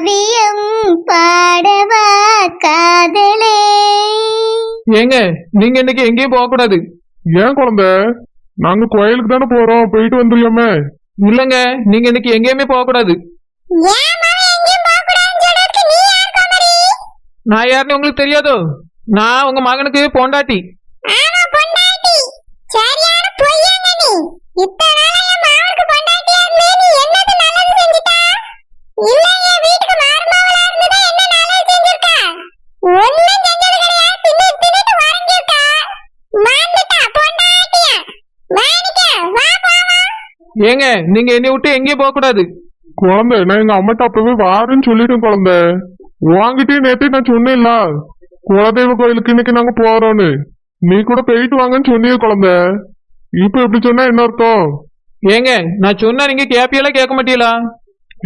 காவியம் பாடவா காதலே ஏங்க நீங்க இன்னைக்கு எங்கேயும் போக கூடாது ஏன் குழந்தை நாங்க கோயிலுக்கு தானே போறோம் போயிட்டு வந்துருவோமே இல்லங்க நீங்க இன்னைக்கு எங்கேயுமே போக கூடாது நான் யாருன்னு உங்களுக்கு தெரியாதோ? நான் உங்க மகனுக்கு பொண்டாட்டி. இத்தனை நாளா என் மாவனுக்கு பொண்டாட்டியா இருந்தே நீ என்னது நல்லது செஞ்சுட்டா? இல்ல ஏங்க நீங்க என்னை விட்டு எங்கேயும் போக கூடாது. குழந்தை நான் எங்க அம்மாட்ட அப்பவே வாருன்னு சொல்லிட்டேன் குழந்தை வாங்கிட்டே நேத்தே நான் சொன்னேன்ல குலதெய்வ கோயிலுக்கு இன்னைக்கு நாங்க போறோம்னு. நீ கூட போயிட்டு வாங்கன்னு சொன்னியே குழந்தை இப்ப எப்படி சொன்னா என்ன அர்த்தம்? ஏங்க நான் சொன்னா நீங்க கேப்பியெல்லாம் கேட்க மாட்டீங்களா?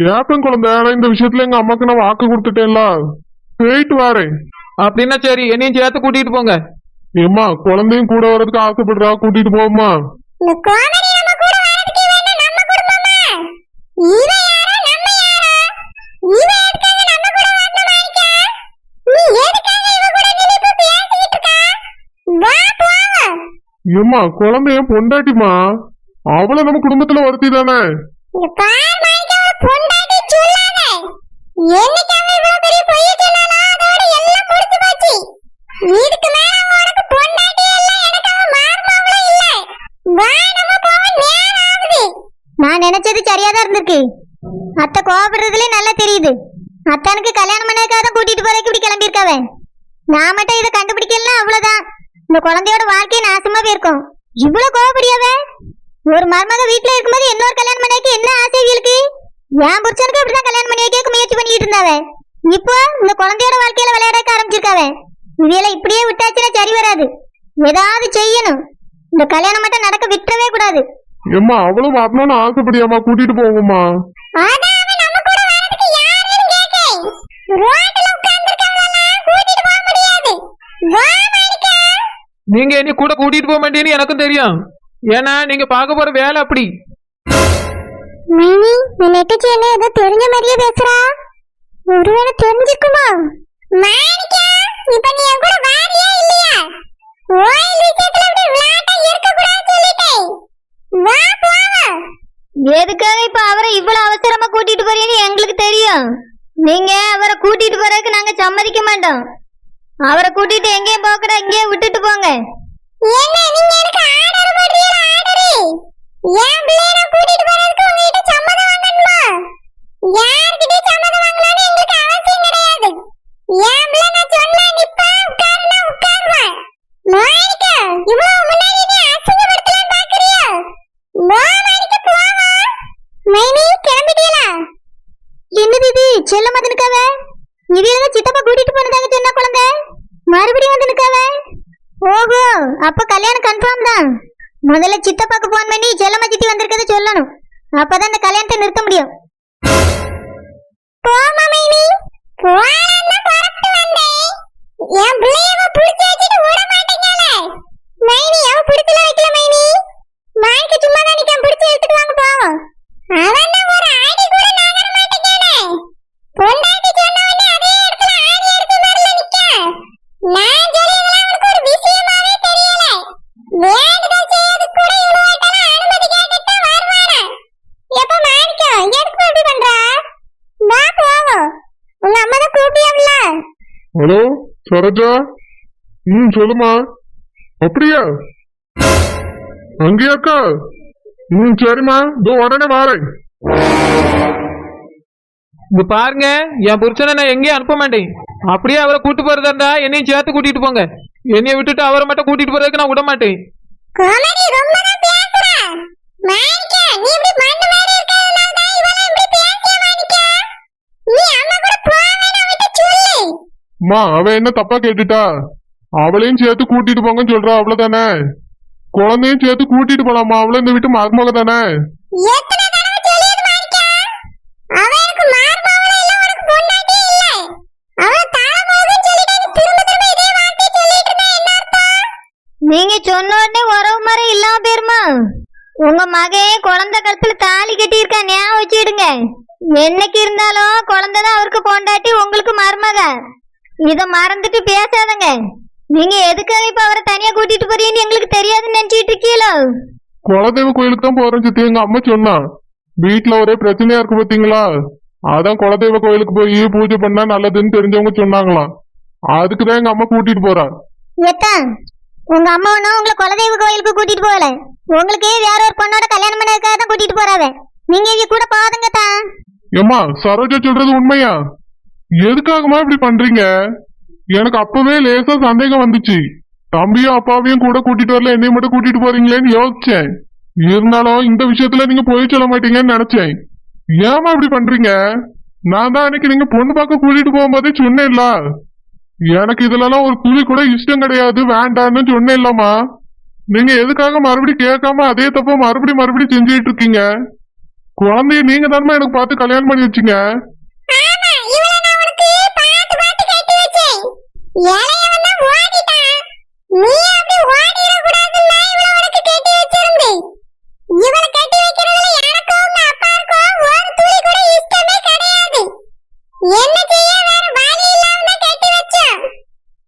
கேப்பேன் குழந்தை ஆனா இந்த விஷயத்துல எங்க அம்மாக்கு நான் வாக்கு கொடுத்துட்டேன்ல. போயிட்டு வரேன். அப்படின்னா சரி என்னையும் சேர்த்து கூட்டிட்டு போங்க. ஏம்மா குழந்தையும் கூட வர்றதுக்கு ஆசைப்படுறா கூட்டிட்டு போமா இந்த ஏம்மா குழந்தைய பொண்டாட்டிமா அவள நம்ம குடும்பத்துல ஒருத்தி தானே? என்னைக்கு இவ்வளவு பெரிய பொய்ய அதோட எல்லாம் போச்சு. இதுக்கு நான் நினைச்சது சரியாதான் இருந்திருக்கு. அத்தை கோபப்படுறதுலே நல்லா தெரியுது. அத்தானுக்கு கல்யாணம் பண்ணதுக்காக தான் கூட்டிட்டு போறதுக்கு இப்படி கிளம்பியிருக்காவ. நான் மட்டும் இதை கண்டுபிடிக்கலாம் அவ்வளவுதான். இந்த குழந்தையோட வாழ்க்கை நாசமா போயிருக்கும். இவ்வளவு கோபப்படியாவ ஒரு மருமக வீட்டுல இருக்கும்போது இன்னொரு கல்யாணம் பண்ணாக்கி என்ன ஆசை இருக்கு என் புருஷனுக்கு இப்படிதான் கல்யாணம் பண்ணி வைக்க முயற்சி பண்ணிட்டு இருந்தாவே. இப்போ இந்த குழந்தையோட வாழ்க்கையில விளையாடக்க ஆரம்பிச்சிருக்காவே. இதையெல்லாம் இப்படியே விட்டாச்சுன்னா சரி வராது. ஏதாவது செய்யணும். இந்த கல்யாணம் மட்டும் நடக்க விட்டுறவே கூடாது. ஏம்மா அவளும் வரணும்னு ஆசைப்படியாம்மா கூட்டிட்டு போவோம்மா. நீங்க என்னை கூட கூட்டிட்டு போக மாட்டேன்னு எனக்கும் தெரியும். ஏன்னா நீங்க பார்க்க போற வேலை அப்படி. மைனி இந்த நெட்டச்சி என்ன ஏதோ தெரிஞ்ச மாதிரியே பேசுறா? ஒருவேளை தெரிஞ்சுக்குமா? மாணிக்கா இப்ப நீ என் கூட வாரியா இல்லையா? கோயில் விஷயத்துல இப்படி விளையாட்டா இருக்க கூடாது சொல்லிட்டேன். வா போவோம் எதுக்காக இப்ப அவரை இவ்வளவு அவசரமா கூட்டிட்டு போறீங்கன்னு எங்களுக்கு தெரியும். நீங்க அவரை கூட்டிட்டு போறதுக்கு நாங்க சம்மதிக்க மாட்டோம். அவரை கூட்டிட்டு எங்கேயும் போக கூடாது இங்கேயே விட்டுட்டு போங்க. என்ன பிள்ளை நான் சொன்னா நிப்பா உட்காருனா உட்காருவேன் மாணிக்கா இவ்வளவு முன்னாடி நீ அசிங்கப்படுத்தலாம் பாக்குறியா வா மாணிக்கா போவா மைனி கிளம்பிட்டீங்களா என்னது இது செல்ல வந்து நிக்காவ இவியல சித்தப்பா கூட்டிட்டு போனதாக சொன்ன குழந்தை மறுபடியும் வந்து நிக்காவ ஓஹோ அப்ப கல்யாணம் கன்ஃபார்ம் தான் முதல்ல சித்தப்பாக்கு போன் பண்ணி செல்லம்மா சித்தி வந்திருக்கத சொல்லணும். அப்பதான் இந்த கல்யாணத்தை நிறுத்த முடியும் போமா மைனி போறான்னா புறப்பட்டு வந்தேன் என் பிள்ளையவ புடிச்சு வச்சுட்டு விட மாட்டேங்கல மைனி அவ பிடிச்சல வைக்கல மைனி மாய்க்கு சும்மா தான் நிக்கம் பிடிச்சு எடுத்துட்டு வாங்க போவோம் அவன் தான் ஒரு ஆடி கூட நகர மாட்டேங்கல பொண்டாட்டி சொன்ன உடனே அதே இடத்துல ஆடி எடுத்து மாதிரில நிக்க நான் சொல்லியதெல்லாம் அவனுக்கு ஒரு விஷயமாவே தெரியல வேண்டுதல் செய்யறதுக்கு கூட இவ்வளவு வட்டெல்லாம் அனுமதி கேட்டுட்டு தான் வருவானா எப்ப மாணிக்கம் எதுக்கு இப்படி பண்றா வா போவோம் உங்க அம்மா தான் கூப்பியாவில்ல ஹலோ சரோஜா? ம் சொல்லுமா? அப்படியா? அங்கேயாக்கா ம் சரிம்மா. இதோ உடனே வாரேன். இங்க பாருங்க என் புருஷனை நான் எங்கேயும் அனுப்ப மாட்டேன். அப்படியே அவரை கூட்டு போறதா இருந்தா என்னையும் சேர்த்து கூட்டிட்டு போங்க. என்னைய விட்டுட்டு அவரை மட்டும் கூட்டிட்டு போறதுக்கு நான் விட மாட்டேன். நீ இப்படி மண்ணு மாதிரி இருக்கிறதுனால தான் இவெல்லாம் இப்படி பேசிய மாணிக்கம் நீ அம்மா கூட போவேன்னு அவகிட்ட சொல்லு அம்மா அவ என்ன தப்பா கேட்டுட்டா? அவளையும் சேர்த்து கூட்டிட்டு போங்கன்னு சொல்றா அவ்வளவுதானே? குழந்தையும் சேர்த்து கூட்டிட்டு போலாமா அவளும் இந்த வீட்டு மருமக தானே? நீங்க சொன்ன உடனே உறவு மரம் இல்லாம போயிருமா? உங்க மகன் குழந்தை கழுத்துல தாலி கட்டியிருக்கா ஞாபகம் வச்சுடுங்க என்னைக்கு இருந்தாலும் குழந்தைதான் அவருக்கு பொண்டாட்டி உங்களுக்கு மருமக. இத மறந்துட்டு பேசாதங்க. நீங்க எதுக்காக இப்ப அவரை தனியா கூட்டிட்டு போறீங்கன்னு எங்களுக்கு தெரியாதுன்னு நினைச்சிட்டு இருக்கீங்களோ? குலதெய்வ கோயிலுக்கு தான் போறேன் சித்தி எங்க அம்மா சொன்னா. வீட்டுல ஒரே பிரச்சனையா இருக்கு பாத்தீங்களா? அதான் குலதெய்வ கோயிலுக்கு போய் பூஜை பண்ணா நல்லதுன்னு தெரிஞ்சவங்க சொன்னாங்களாம். அதுக்குதான் எங்க அம்மா கூட்டிட்டு போறா. எத்தா உங்க அம்மா ஒன்னும் உங்களை குலதெய்வ கோயிலுக்கு கூட்டிட்டு போகல. உங்களுக்கு வேற ஒரு பொண்ணோட கல்யாணம் பண்ணதுக்காக தான் கூட்டிட்டு போறாவ. நீங்க இங்க கூட போதுங்க தான் ஏம்மா சரோஜா சொல்றது உண்மையா? எதுக்காகமா இப்படி பண்றீங்க? எனக்கு அப்பவே லேசா சந்தேகம் வந்துச்சு. தம்பியும் அப்பாவையும் கூட கூட்டிட்டு வரல என்னையும் மட்டும் கூட்டிட்டு போறீங்களேன்னு யோசிச்சேன். இருந்தாலும் இந்த விஷயத்துல நீங்க போய் சொல்ல மாட்டீங்கன்னு நினைச்சேன். ஏமா இப்படி பண்றீங்க? நான் தான் அன்னைக்கு நீங்க பொண்ணு பார்க்க கூட்டிட்டு போகும்போதே சொன்னேன்ல. எனக்கு இதுலலாம் ஒரு துளி கூட இஷ்டம் கிடையாது வேண்டான்னு சொன்னேன் இல்லம்மா நீங்க எதுக்காக மறுபடியும் கேட்காம அதே தப்ப மறுபடியும் மறுபடியும் செஞ்சுட்டு இருக்கீங்க? குழந்தைய நீங்க தானே எனக்கு பார்த்து கல்யாணம் பண்ணி வச்சுங்க?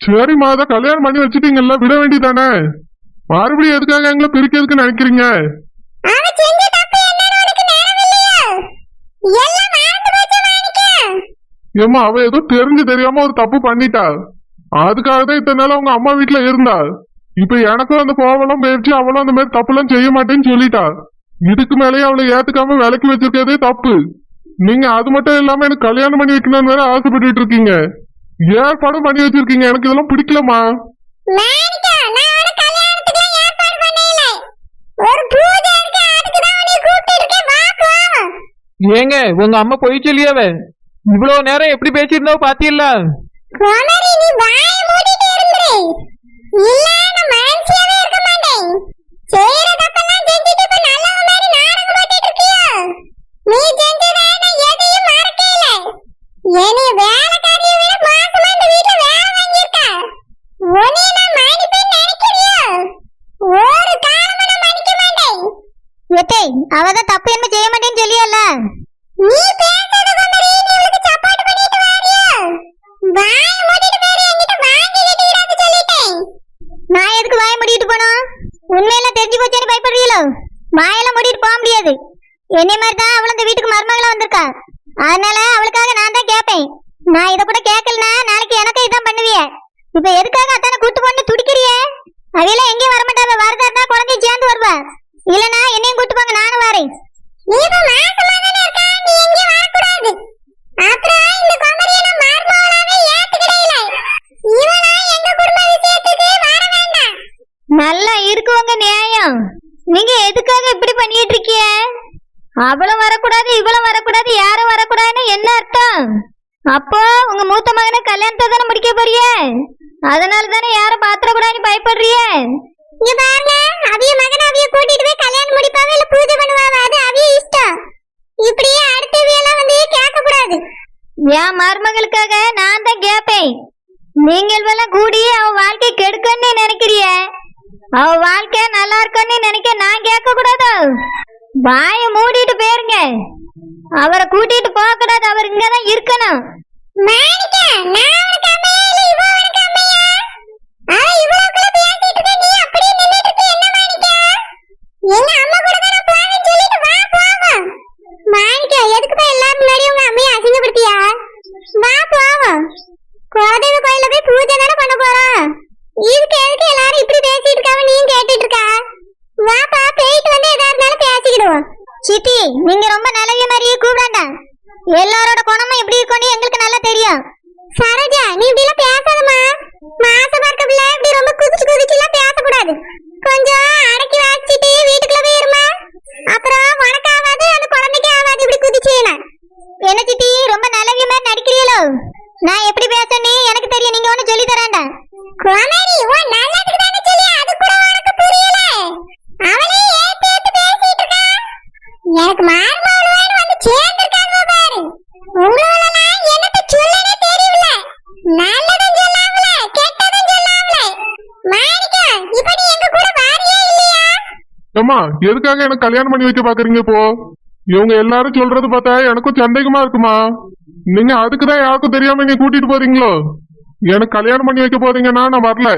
சரிம்மா அதை கல்யாணம் பண்ணி வச்சுட்டீங்கல்ல விட வேண்டியதானே? மறுபடியும் எதுக்காக எங்களை பிரிக்கிறதுக்கு நினைக்கிறீங்க? ஏம்மா அவ ஏதோ தெரிஞ்சு தெரியாம ஒரு தப்பு பண்ணிட்டா? அதுக்காக தான் இத்தனை நாள் அவங்க அம்மா வீட்டுல இருந்தா இப்ப எனக்கும் அந்த கோவலம் போயிடுச்சு அவளும் அந்த மாதிரி தப்புலாம் செய்ய மாட்டேன்னு சொல்லிட்டா இதுக்கு மேலேயே அவளை ஏத்துக்காம விலக்கி வச்சிருக்கதே தப்பு. நீங்க அது மட்டும் இல்லாம எனக்கு கல்யாணம் பண்ணி வைக்கணும்னு வேற ஆசைப்பட்டுட்டு இருக்கீங்க. ஏற்பாடும் பண்ணி வச்சிருக்கீங்க. எனக்கு இதெல்லாம் பிடிக்கலமா ஏங்க உங்க அம்மா போய் சொல்லியாவ. இவ்வளவு நேரம் எப்படி பேசியிருந்தோ பாத்தீங்களா? குமரி நீ வாய மூடிட்டு இருந்துரு இல்ல நான் மனசியாவே இருக்க மாட்டேன் தப்பெல்லாம் செஞ்சுட்டு இப்ப நல்லவ மாதிரி நாடகம் போட்டுட்டு இருக்கியோ நீ செஞ்சதை நான் எதையும் மறக்கல என்னைய வேலைக்காரியை விட மோசமா இந்த வீட்டுல வேலை வாங்கியிருக்கா உன்னை நான் மன்னிப்பேன்னு நினைக்கிறியோ ஒரு காலமும் நான் மன்னிக்க மாட்டேன் எத்தே அவதான் தப்பு என்ன செய்ய மாட்டேன்னு சொல்லியல்ல நீ பேசாத குமரி நீ இவளுக்கு சப்போர்ட் பண்ணிட்டு வாரியா வாய மூடிட்டு பேரு என்கிட்ட வாங்கி கட்டிடாத சொல்லிட்டேன் நான் எதுக்கு வாய மூடிட்டு போனோம் உண்மையெல்லாம் தெரிஞ்சு போச்சேன்னு பயப்படுறீங்களோ வாயெல்லாம் மூடிட்டு போக முடியாது என்னை மாதிரி தான் அவளும் இந்த வீட்டுக்கு மருமகளா வந்திருக்கா அதனால அவளுக்காக நான் தான் கேட்பேன் நான் இதை கூட கேட்கலனா நாளைக்கு எனக்கு இதான் பண்ணுவிய இப்ப எதுக்காக அத்தனை கூட்டு பொண்ணு துடிக்கிறியே அவையெல்லாம் எங்கேயும் வரமாட்டாவ வரதா இருந்தா குழந்தைய சேர்ந்து வருவா இல்லனா என்னையும் கூட்டு போங்க நானும் வரேன். நீ இப்ப மாசமா தானே இருக்க? நீ எங்கேயும் வரக்கூடாது. அப்புறம் இந்த குமரியை நான் மருமகளாவே ஏத்துக்கிடல இவனா எங்க குடும்ப விஷயத்துக்கு வர வேண்டாம். நல்லா இருக்குவங்க நியாயம். நீங்க எதுக்காக இப்படி பண்ணிட்டு இருக்கீங்க அவளும் வரக்கூடாது இவளும் வரக்கூடாது யாரும் வரக்கூடாதுன்னு என்ன அர்த்தம்? அப்போ உங்க மூத்த மகனை கல்யாணத்தை தானே முடிக்க போறிய? அதனால தானே யாரும் பாத்திரக்கூடாதுன்னு பயப்படுறிய? இங்க பாருங்க அவிய மகன் அவிய கூட்டிட்டு போய் கல்யாணம் முடிப்பாவ இல்ல பூஜை பண்ணுவாவ? அது அவிய இஷ்டம். இப்படியே அடுத்தவியெல்லாம் வந்து கேட்க கூடாது. என் மருமகளுக்காக நான் தான் கேட்பேன் நீங்கள் எல்லாம் கூடி அவ வாழ்க்கை கெடுக்கன்னு நினைக்கிறிய? அவ வாழ்க்கை நல்லா இருக்குன்னு நினைக்க நான் கேட்க கூடாது? வாய மூடிட்டு போயிருங்க அவரை கூட்டிட்டு போக கூடாது அவர் இங்கதான் இருக்கணும். மாணிக்க நான் அம்மையா இல்ல அம்மையா பேசிட்டு இருக்க நீ அப்படியே நின்னுட்டு இருக்க என்ன மாணிக்க எங்க அம்மா கூட தான் நான் போவேன்னு சொல்லிட்டு வா போவோம் மாணிக்க எதுக்கு போய் எல்லாரும் முன்னாடி உங்க அம்மையை அசிங்கப்படுத்தியா வா போவோம் கோதேவி கோயில்ல போய் பூஜை தானே பண்ண போறோம் இதுக்கு எதுக்கு எல்லாரும் இப்படி பேசிட்டு இருக்காவ நீ கேட்டுட்டு இருக்கா வாப்பா போயிட்டு வந்து எதா இருந்தாலும் பேசிக்கிடுவோம் சித்தி நீங்க ரொம்ப நல்லவிய மாதிரியே கூப்பிடாண்டா எல்லாரோட குணமும் எப்படி இருக்கும்னு எங்களுக்கு நல்லா தெரியும் சரோஜா நீ இப்படி எல்லாம் பேசாதம்மா மாசமா இருக்க பிள்ளை இப்படி ரொம்ப குதிச்சு குதிச்சு எல்லாம் பேசக்கூடாது கொஞ்சம் அடக்கி வச்சுட்டு வீட்டுக்குள்ள போயிருமா அப்புறம் உனக்கு ஆகாது அந்த குழந்தைக்கு ஆகாது இப்படி குதிச்சீனா என்ன சித்தி ரொம்ப நல்லவிய மாதிரி நடிக்கிறீங்களோ நான் எப்படி பேசணும் எனக்கு தெரியும் நீங்க ஒண்ணு சொல்லி தராண்டா குமரி உன் நல்லதுக்கு தானே சொல்லி அது கூட உனக்கு புரியல அவளே ஏத்து ஏத்து பேசிட்டு இருக்கா எனக்கு மாறுமாடு வந்து சேர்ந்திருக்காங்க பாரு. உங்களெல்லாம் என்னத்த சொல்லனே தெரியல. நல்லதும் சொல்லாமல கெட்டதும் சொல்லாமல. மாணிக்கா இப்ப நீ எங்க கூட வாரியே இல்லையா? அம்மா எதுக்காக எனக்கு கல்யாணம் பண்ணி வைக்க பாக்குறீங்க இப்போ? இவங்க எல்லாரும் சொல்றது பார்த்தா எனக்கும் சந்தேகமா இருக்குமா? நீங்க அதுக்குதான் யாருக்கும் தெரியாம நீ கூட்டிட்டு போறீங்களோ? எனக்கு கல்யாணம் பண்ணி வைக்க போறீங்கன்னா நான் வரல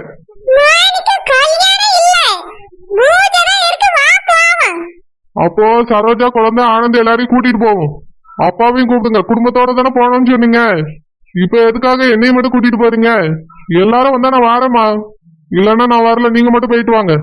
மாணிக்க கல்யாணம் இல்ல பூஜை தான் இருக்கு வா போவோம் அப்போ சரோஜா குழந்தை ஆனந்த் எல்லாரையும் கூட்டிட்டு போவோம். அப்பாவையும் கூப்பிடுங்க. குடும்பத்தோட தானே போனோம்னு சொன்னீங்க. இப்ப எதுக்காக என்னையும் மட்டும் கூட்டிட்டு போறீங்க? எல்லாரும் வந்தா நான் வரேம்மா. இல்லன்னா நான் வரல. நீங்க மட்டும் போயிட்டு வாங்க.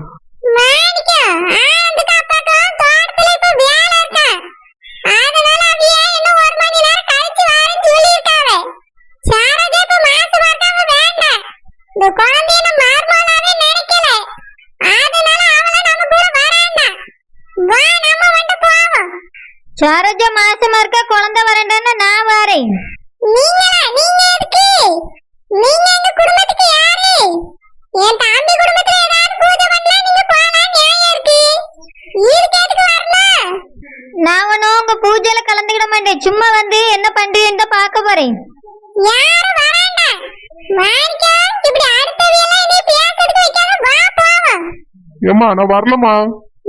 ஏம்மா நான் வரலம்மா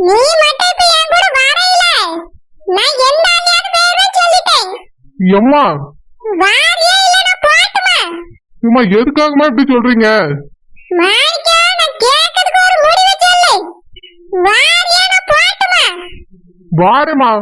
நீ மட்டும் இப்ப என் கூட வரையில. நான் எந்த ஆளியாவது சொல்லிட்டேன். எம்மா? வாரியா இல்ல நான் போட்டுமா? ஏம்மா எதுக்காகமா இப்படி சொல்றீங்க? மாணிக்கா நான் கேட்கறதுக்கு ஒரு முடிவு சொல்லு. வாரியா நான் போட்டுமா? வாரேம்மா.